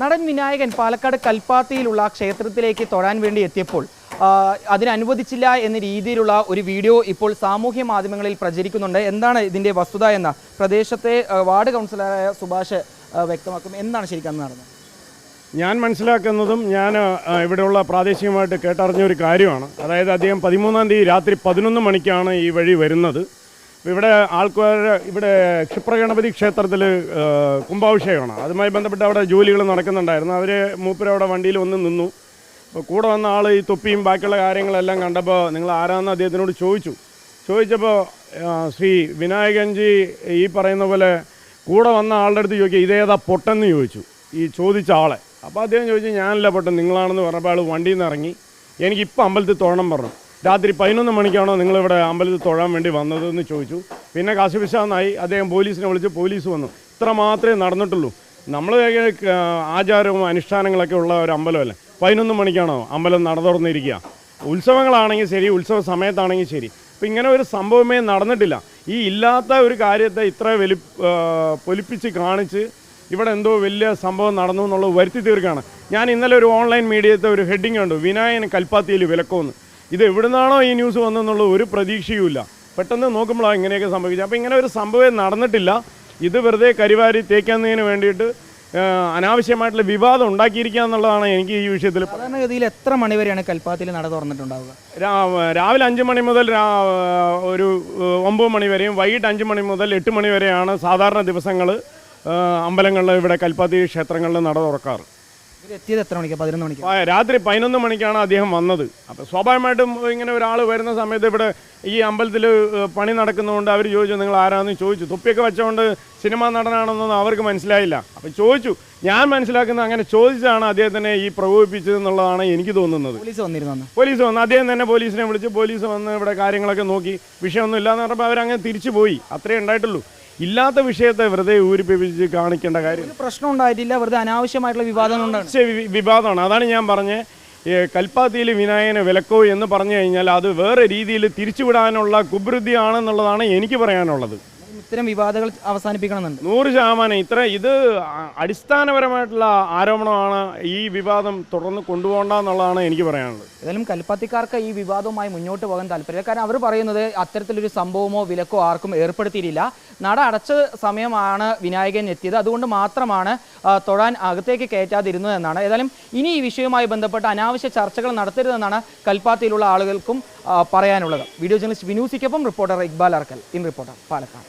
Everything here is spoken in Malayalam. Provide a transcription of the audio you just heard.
നടൻ വിനായകൻ പാലക്കാട് കൽപ്പാത്തിയിലുള്ള ക്ഷേത്രത്തിലേക്ക് തൊഴാൻ വേണ്ടി എത്തിയപ്പോൾ അതിനനുവദിച്ചില്ല എന്ന രീതിയിലുള്ള ഒരു വീഡിയോ ഇപ്പോൾ സാമൂഹ്യ മാധ്യമങ്ങളിൽ പ്രചരിക്കുന്നുണ്ട്. എന്താണ് ഇതിന്റെ വസ്തുത എന്ന പ്രദേശത്തെ വാർഡ് കൗൺസിലറായ സുഭാഷ് വ്യക്തമാക്കും. എന്താണ് ശരിക്കും നടന്നത്? ഞാൻ മനസ്സിലാക്കുന്നതും ഞാൻ ഇവിടെയുള്ള പ്രാദേശികമായിട്ട് കേട്ടറിഞ്ഞ ഒരു കാര്യമാണ്. അതായത് അദ്ദേഹം പതിമൂന്നാം തീയതി രാത്രി പതിനൊന്ന് മണിക്കാണ് ഈ വഴി വരുന്നത്. ഇവിടെ ആൾക്കാർ ഇവിടെ ക്ഷിപ്രഗണപതി ക്ഷേത്രത്തിൽ കുംഭാഭിഷേകമാണ്. അതുമായി ബന്ധപ്പെട്ട് അവിടെ ജോലികൾ നടക്കുന്നുണ്ടായിരുന്നു. അവർ മൂപ്പരവിടെ വണ്ടിയിൽ ഒന്ന് നിന്നു. അപ്പോൾ കൂടെ വന്ന ആൾ ഈ തൊപ്പിയും ബാക്കിയുള്ള കാര്യങ്ങളെല്ലാം കണ്ടപ്പോൾ നിങ്ങൾ ആരാന്ന് അദ്ദേഹത്തിനോട് ചോദിച്ചു. ചോദിച്ചപ്പോൾ ശ്രീ വിനായകൻജി ഈ പറയുന്ന പോലെ കൂടെ വന്ന ആളുടെ അടുത്ത് ചോദിക്കുക ഇതേതാ പൊട്ടെന്ന് ചോദിച്ചു? ഈ ചോദിച്ച ആളെ. അപ്പോൾ അദ്ദേഹം ചോദിച്ചു ഞാനല്ല പൊട്ടൻ നിങ്ങളാണെന്ന് പറഞ്ഞപ്പോൾ ആൾ വണ്ടിയിൽ നിന്ന് ഇറങ്ങി. എനിക്കിപ്പോൾ അമ്പലത്തിൽ തൊഴണം പറഞ്ഞു. രാത്രി പതിനൊന്ന് മണിക്കാണോ നിങ്ങളിവിടെ അമ്പലത്തിൽ തൊഴാൻ വേണ്ടി വന്നതെന്ന് ചോദിച്ചു. പിന്നെ കാശിപിശാന്നായി അദ്ദേഹം പോലീസിനെ വിളിച്ച് പോലീസ് വന്നു. ഇത്ര മാത്രമേ നടന്നിട്ടുള്ളൂ. നമ്മൾ ആചാരവും അനുഷ്ഠാനങ്ങളൊക്കെ ഉള്ള ഒരു അമ്പലമല്ലേ? പതിനൊന്ന് മണിക്കാണോ അമ്പലം നട തുറന്നിരിക്കുക ഉത്സവങ്ങളാണെങ്കിൽ ശരി ഉത്സവ സമയത്താണെങ്കിൽ ശരി. അപ്പം ഇങ്ങനെ ഒരു സംഭവമേ നടന്നിട്ടില്ല. ഈ ഇല്ലാത്ത ഒരു കാര്യത്തെ ഇത്ര വലി പൊലിപ്പിച്ച് കാണിച്ച് ഇവിടെ എന്തോ വലിയ സംഭവം നടന്നു എന്നുള്ളത് വരുത്തി തീർക്കുകയാണ്. ഞാൻ ഇന്നലെ ഒരു ഓൺലൈൻ മീഡിയത്തെ ഒരു ഹെഡിങ് കണ്ടു. വിനായകൻ കൽപ്പാത്തിയിൽ വിലക്കുമെന്ന്. ഇത് എവിടുന്നാണോ ഈ ന്യൂസ് വന്നെന്നുള്ള ഒരു പ്രതീക്ഷയുമില്ല. പെട്ടെന്ന് നോക്കുമ്പോഴാണ് ഇങ്ങനെയൊക്കെ സംഭവിച്ചത്. അപ്പോൾ ഇങ്ങനെ ഒരു സംഭവം നടന്നിട്ടില്ല. ഇത് വെറുതെ കരിവാരി തേക്കുന്നതിന് വേണ്ടിയിട്ട് അനാവശ്യമായിട്ടുള്ള വിവാദം ഉണ്ടാക്കിയിരിക്കുക എന്നുള്ളതാണ് എനിക്ക് ഈ വിഷയത്തിൽ സാധാരണഗതിയിൽ എത്ര മണിവരെയാണ് കൽപ്പാത്തിൽ നട തുറന്നിട്ടുണ്ടാവുക? രാവിലെ അഞ്ച് മണി മുതൽ ഒരു ഒമ്പത് മണി വരെയും വൈകിട്ട് അഞ്ച് മണി മുതൽ എട്ട് മണി വരെയാണ് സാധാരണ ദിവസങ്ങൾ അമ്പലങ്ങളിൽ ഇവിടെ കൽപ്പാത്തി ക്ഷേത്രങ്ങളിൽ നട തുറക്കാറ്. എത്തിയത് എത്ര മണിക്കാണ് പതിനൊന്ന് മണിക്ക്? രാത്രി പതിനൊന്ന് മണിക്കാണ് അദ്ദേഹം വന്നത്. അപ്പോൾ സ്വാഭാവികമായിട്ടും ഇങ്ങനെ ഒരാൾ വരുന്ന സമയത്ത് ഇവിടെ ഈ അമ്പലത്തിൽ പണി നടക്കുന്നതുകൊണ്ട് അവർ ചോദിച്ചു നിങ്ങൾ ആരാന്ന്? ചോദിച്ചു. തൊപ്പിയൊക്കെ വെച്ചുകൊണ്ട് സിനിമാ നടനാണെന്നൊന്നും അവർക്ക് മനസ്സിലായില്ല. അപ്പോൾ ചോദിച്ചു. ഞാൻ മനസ്സിലാക്കുന്നത് അങ്ങനെ ചോദിച്ചാണ് അദ്ദേഹത്തിനെ ഈ പ്രകോപിപ്പിച്ചത് എന്നുള്ളതാണ് എനിക്ക് തോന്നുന്നത്. പോലീസ് വന്നിരുന്നു പോലീസ് വന്നു അദ്ദേഹം തന്നെ പോലീസിനെ വിളിച്ച് പോലീസ് വന്ന് ഇവിടെ കാര്യങ്ങളൊക്കെ നോക്കി. വിഷയമൊന്നും ഇല്ലാന്ന് പറഞ്ഞപ്പോൾ അവരങ്ങ് തിരിച്ചു പോയി. അത്രേ ഉണ്ടായിട്ടുള്ളൂ. ഇല്ലാത്ത വിഷയത്തെ വെറുതെ ഊരിപ്പിച്ച് കാണിക്കേണ്ട കാര്യം. പ്രശ്നം ഉണ്ടായിട്ടില്ല വെറുതെ അനാവശ്യമായിട്ടുള്ള വിവാദങ്ങൾ വിവാദമാണ്. അതാണ് ഞാൻ പറഞ്ഞത് കൽപ്പാത്തിയിൽ വിനായകന് വിലക്കോ എന്ന് പറഞ്ഞു കഴിഞ്ഞാൽ അത് വേറെ രീതിയിൽ തിരിച്ചുവിടാനുള്ള കുബൃതിയാണെന്നുള്ളതാണ് എനിക്ക് പറയാനുള്ളത്. ഇത്തരം വിവാദങ്ങൾ അവസാനിപ്പിക്കണമെന്നുണ്ട്. നൂറ് ശതമാനം. ഇത്ര ഇത് അടിസ്ഥാനപരമായിട്ടുള്ള ആരോപണമാണ് ഈ വിവാദം തുടർന്ന് കൊണ്ടുപോകണ്ടെന്നുള്ളതാണ് എനിക്ക് പറയാനുള്ളത്. ഏതായാലും കൽപ്പാത്തിക്കാർക്ക് ഈ വിവാദവുമായി മുന്നോട്ട് പോകാൻ താല്പര്യമില്ല. കാരണം അവർ പറയുന്നത് അത്തരത്തിലൊരു സംഭവമോ വിലക്കോ ആർക്കും ഏർപ്പെടുത്തിയിട്ടില്ല. നട അടച്ച സമയമാണ് വിനായകൻ എത്തിയത്. അതുകൊണ്ട് മാത്രമാണ് തൊഴാൻ അകത്തേക്ക് കയറ്റാതിരുന്നത് എന്നാണ്. ഏതായാലും ഇനി ഈ വിഷയവുമായി ബന്ധപ്പെട്ട് അനാവശ്യ ചർച്ചകൾ നടത്തരുതെന്നാണ് കൽപ്പാത്തിയിലുള്ള ആളുകൾക്കും പറയാനുള്ളത്. Video journalist വിനൂസിക്കൊപ്പം reporter Iqbal Arkal in reporter Palakkad.